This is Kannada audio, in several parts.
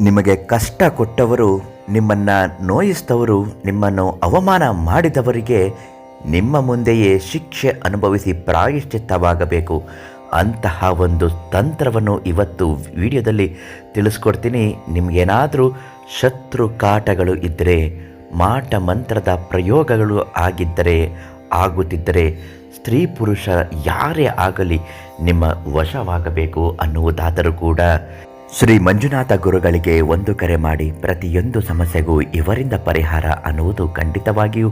ನಿಮಗೆ ಕಷ್ಟ ಕೊಟ್ಟವರು ನಿಮ್ಮನ್ನು ನೋಯಿಸಿದವರು, ನಿಮ್ಮನ್ನು ಅವಮಾನ ಮಾಡಿದವರಿಗೆ ನಿಮ್ಮ ಮುಂದೆಯೇ ಶಿಕ್ಷೆ ಅನುಭವಿಸಿ ಪ್ರಾಯಶ್ಚಿತ್ತವಾಗಬೇಕು. ಅಂತಹ ಒಂದು ತಂತ್ರವನ್ನು ಇವತ್ತು ವಿಡಿಯೋದಲ್ಲಿ ತಿಳಿಸ್ಕೊಡ್ತೀನಿ. ನಿಮಗೇನಾದರೂ ಶತ್ರು ಕಾಟಗಳು ಇದ್ದರೆ ಮಾಟ ಮಂತ್ರದ ಪ್ರಯೋಗಗಳು ಆಗಿದ್ದರೆ, ಆಗುತ್ತಿದ್ದರೆ, ಸ್ತ್ರೀ ಪುರುಷ ಯಾರೇ ಆಗಲಿ ನಿಮ್ಮ ವಶವಾಗಬೇಕು ಅನ್ನುವುದಾದರೂ ಕೂಡ ಶ್ರೀ ಮಂಜುನಾಥ ಗುರುಗಳಿಗೆ ಒಂದು ಕರೆ ಮಾಡಿ ಪ್ರತಿಯೊಂದು ಸಮಸ್ಯೆಗೂ ಇವರಿಂದ ಪರಿಹಾರ ಅನ್ನುವುದು ಖಂಡಿತವಾಗಿಯೂ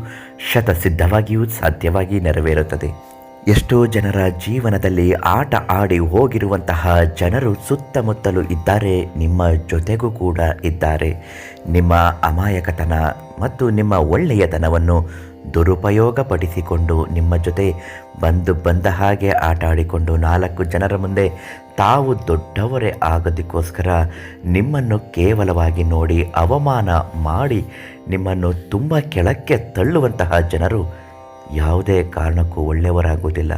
ಶತಸಿದ್ಧವಾಗಿಯೂ ಸಾಧ್ಯವಾಗಿ ನೆರವೇರುತ್ತದೆ. ಎಷ್ಟೋ ಜನರ ಜೀವನದಲ್ಲಿ ಆಟ ಆಡಿ ಹೋಗಿರುವಂತಹ ಜನರು ಸುತ್ತಮುತ್ತಲೂ ಇದ್ದಾರೆ, ನಿಮ್ಮ ಜೊತೆಗೂ ಕೂಡ ಇದ್ದಾರೆ. ನಿಮ್ಮ ಅಮಾಯಕತನ ಮತ್ತು ನಿಮ್ಮ ಒಳ್ಳೆಯತನವನ್ನು ದುರುಪಯೋಗಪಡಿಸಿಕೊಂಡು ನಿಮ್ಮ ಜೊತೆ ಬಂದು ಬಂದ ಹಾಗೆ ಆಟಾಡಿಕೊಂಡು ನಾಲ್ಕು ಜನರ ಮುಂದೆ ತಾವು ದೊಡ್ಡವರೇ ಆಗೋದಕ್ಕೋಸ್ಕರ ನಿಮ್ಮನ್ನು ಕೇವಲವಾಗಿ ನೋಡಿ ಅವಮಾನ ಮಾಡಿ ನಿಮ್ಮನ್ನು ತುಂಬ ಕೆಳಕ್ಕೆ ತಳ್ಳುವಂತಹ ಜನರು ಯಾವುದೇ ಕಾರಣಕ್ಕೂ ಒಳ್ಳೆಯವರಾಗುವುದಿಲ್ಲ.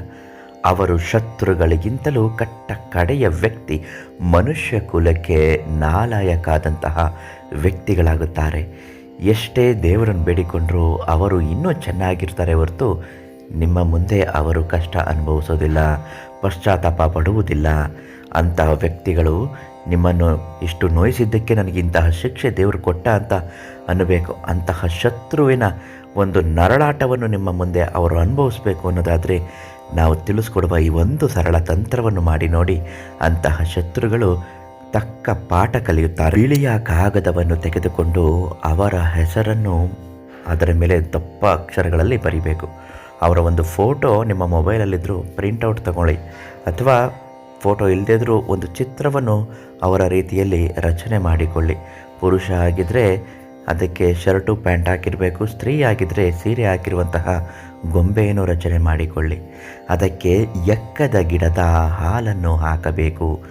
ಅವರು ಶತ್ರುಗಳಿಗಿಂತಲೂ ಕಟ್ಟ ಕಡೆಯ ವ್ಯಕ್ತಿ, ಮನುಷ್ಯ ಕುಲಕ್ಕೆ ನಾಲಾಯಕಾದಂತಹ ವ್ಯಕ್ತಿಗಳಾಗುತ್ತಾರೆ. ಎಷ್ಟೇ ದೇವರನ್ನು ಬೇಡಿಕೊಂಡರೂ ಅವರು ಇನ್ನೂ ಚೆನ್ನಾಗಿರ್ತಾರೆ ಹೊರತು ನಿಮ್ಮ ಮುಂದೆ ಅವರು ಕಷ್ಟ ಅನುಭವಿಸೋದಿಲ್ಲ, ಪಶ್ಚಾತ್ತಾಪ ಪಡುವುದಿಲ್ಲ. ಅಂತಹ ವ್ಯಕ್ತಿಗಳು ನಿಮ್ಮನ್ನು ಇಷ್ಟು ನೋಯಿಸಿದ್ದಕ್ಕೆ ನನಗಿಂತಹ ಶಿಕ್ಷೆ ದೇವರು ಕೊಟ್ಟ ಅಂತ ಅನ್ನಬೇಕು. ಅಂತಹ ಶತ್ರುವಿನ ಒಂದು ನರಳಾಟವನ್ನು ನಿಮ್ಮ ಮುಂದೆ ಅವರು ಅನುಭವಿಸಬೇಕು ಅನ್ನೋದಾದರೆ ನಾವು ತಿಳಿಸ್ಕೊಡುವ ಈ ಒಂದು ಸರಳ ತಂತ್ರವನ್ನು ಮಾಡಿ ನೋಡಿ ಅಂತಹ ಶತ್ರುಗಳು ತಕ್ಕ ಪಾಠ ಕಲಿಯುತ್ತಾರೆ. ಬಿಳಿಯ ಕಾಗದವನ್ನು ತೆಗೆದುಕೊಂಡು ಅವರ ಹೆಸರನ್ನು ಅದರ ಮೇಲೆ ದಪ್ಪ ಅಕ್ಷರಗಳಲ್ಲಿ ಬರೀಬೇಕು. ಅವರ ಒಂದು ಫೋಟೋ ನಿಮ್ಮ ಮೊಬೈಲಲ್ಲಿದ್ದರೂ ಪ್ರಿಂಟೌಟ್ ತಗೊಳ್ಳಿ. ಅಥವಾ ಫೋಟೋ ಇಲ್ಲದಿದ್ದರೂ ಒಂದು ಚಿತ್ರವನ್ನು ಅವರ ರೀತಿಯಲ್ಲಿ ರಚನೆ ಮಾಡಿಕೊಳ್ಳಿ. ಪುರುಷ ಆಗಿದ್ದರೆ ಅದಕ್ಕೆ ಶರ್ಟು, ಪ್ಯಾಂಟ್ ಹಾಕಿರಬೇಕು. ಸ್ತ್ರೀ ಆಗಿದ್ದರೆ ಸೀರೆ ಹಾಕಿರುವಂತಹ ಗೊಂಬೆಯನ್ನು ರಚನೆ ಮಾಡಿಕೊಳ್ಳಿ. ಅದಕ್ಕೆ ಎಕ್ಕದ ಗಿಡದ ಹಾಲನ್ನು ಹಾಕಬೇಕು.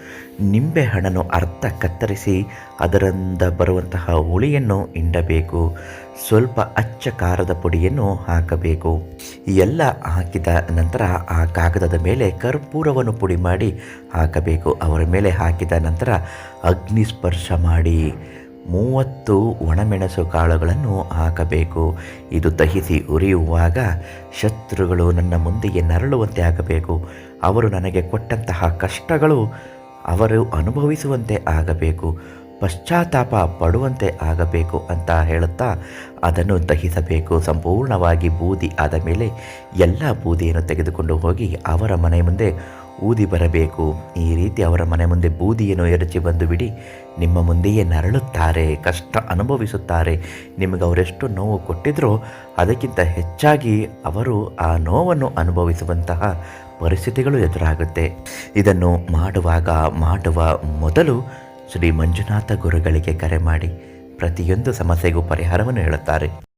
ನಿಂಬೆ ಹಣ್ಣನ್ನು ಅರ್ಧ ಕತ್ತರಿಸಿ ಅದರಿಂದ ಬರುವಂತಹ ಹುಳಿಯನ್ನು ಹಿಂಡಬೇಕು. ಸ್ವಲ್ಪ ಅಚ್ಚ ಖಾರದ ಪುಡಿಯನ್ನು ಹಾಕಬೇಕು. ಎಲ್ಲ ಹಾಕಿದ ನಂತರ ಆ ಕಾಗದದ ಮೇಲೆ ಕರ್ಪೂರವನ್ನು ಪುಡಿ ಮಾಡಿ ಹಾಕಬೇಕು. ಅವರ ಮೇಲೆ ಹಾಕಿದ ನಂತರ ಅಗ್ನಿ ಸ್ಪರ್ಶ ಮಾಡಿ. ಮೂವತ್ತು ಒಣಮೆಣಸು ಕಾಳುಗಳನ್ನು ಹಾಕಬೇಕು. ಇದು ದಹಿಸಿ ಉರಿಯುವಾಗ ಶತ್ರುಗಳು ನನ್ನ ಮುಂದೆಯೇ ನರಳುವಂತೆ ಆಗಬೇಕು. ಅವರು ನನಗೆ ಕೊಟ್ಟಂತಹ ಕಷ್ಟಗಳು ಅವರು ಅನುಭವಿಸುವಂತೆ ಆಗಬೇಕು. ಪಶ್ಚಾತ್ತಾಪ ಪಡುವಂತೆ ಆಗಬೇಕು ಅಂತ ಹೇಳುತ್ತಾ ಅದನ್ನು ದಹಿಸಬೇಕು. ಸಂಪೂರ್ಣವಾಗಿ ಬೂದಿ ಆದ ಮೇಲೆ ಎಲ್ಲ ಬೂದಿಯನ್ನು ತೆಗೆದುಕೊಂಡು ಹೋಗಿ ಅವರ ಮನೆ ಮುಂದೆ ಊದಿ ಬರಬೇಕು. ಈ ರೀತಿ ಅವರ ಮನೆ ಮುಂದೆ ಬೂದಿಯನ್ನು ಎರಚಿ ಬಂದು ಬಿಡಿ. ನಿಮ್ಮ ಮುಂದೆಯೇ ನರಳುತ್ತಾರೆ, ಕಷ್ಟ ಅನುಭವಿಸುತ್ತಾರೆ. ನಿಮಗೆ ಅವರೆಷ್ಟು ನೋವು ಕೊಟ್ಟಿದ್ರೋ ಅದಕ್ಕಿಂತ ಹೆಚ್ಚಾಗಿ ಅವರು ಆ ನೋವನ್ನು ಅನುಭವಿಸುವಂತಹ ಪರಿಸ್ಥಿತಿಗಳು ಎದುರಾಗುತ್ತೆ. ಇದನ್ನು ಮಾಡುವಾಗ, ಮಾಡುವ ಮೊದಲು ಶ್ರೀ ಮಂಜುನಾಥ ಗುರುಗಳಿಗೆ ಕರೆ ಮಾಡಿ. ಪ್ರತಿಯೊಂದು ಸಮಸ್ಯೆಗೂ ಪರಿಹಾರವನ್ನು ಹೇಳುತ್ತಾರೆ.